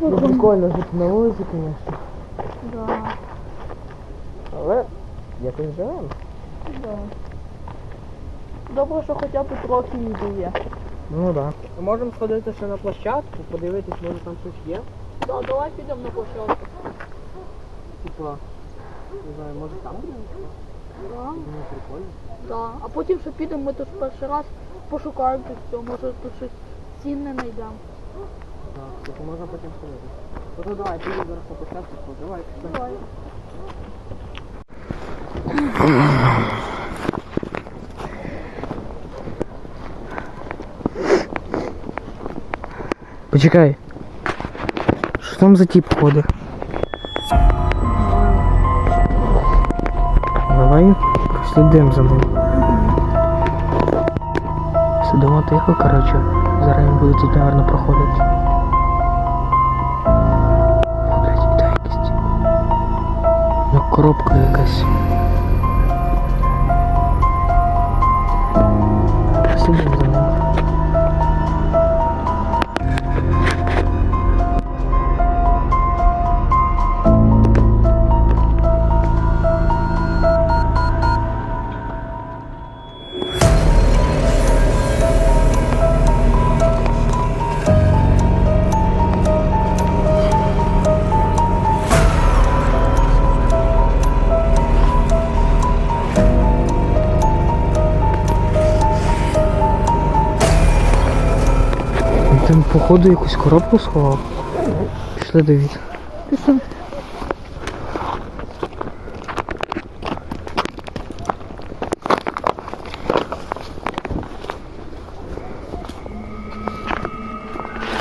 Ну, прикольно жити на вулиці, звісно. Да, Але якось живемо. да. Добре, що хоча б трохи їди є. Ну так. Да. Можемо сходити ще на площадку, подивитись, може там щось є. Да, давай підемо на площадку. Типа, не знаю, може там буде? Да, Думаю, прикольно. да. А потім ще підемо, ми тут перший раз пошукаємо тут все, може тут щось цінне знайдемо. Так, типу можна потім сходити. Ну то давай, підемо зараз на площадку, то давай. Давай. Почекай. Що там за тип ходить? Давай прослідимо за ним. Сидимо тихо, коротше. Зараз він буде тут, наверное, проходити. Коробка якась. Прослідимо там, походу, якусь коробку сховав. Пішли дивіться.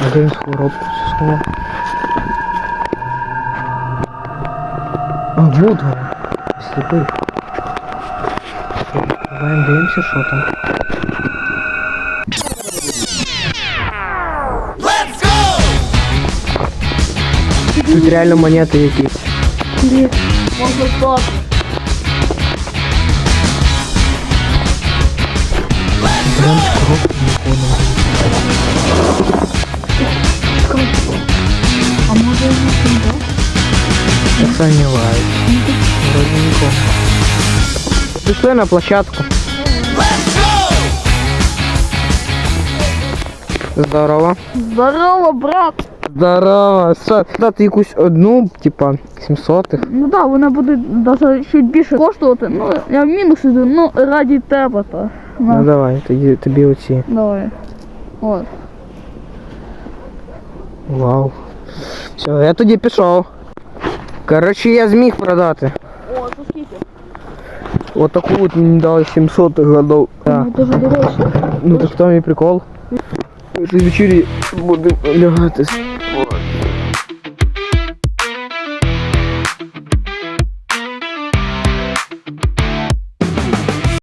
А де він коробку сховав? А, вот вона. Сліпий. Давай дивимося, що там. Тут реально монети якісь. Можна так. Прям коробку не понял. А може він сюди? Це не лайк. Вроде нікого. Пішли на площадку. Здорово. Здорово, брат! Здорово. Що, дати якусь одну, типа, 700 Ну так, да, вона буде навіть ще більше коштувати. Ну, я в мінус іду, ну раді тебе то. Ну На, давай, тоді тобі оці. давай. От. Вау. Все, я тоді пішов. Коротше, я зміг продати. О, це скільки? Отаку от мені дали 700 годов. Да. Ну, дуже дорожче. Ну так в тому і прикол. Ти ввечері будемо лягати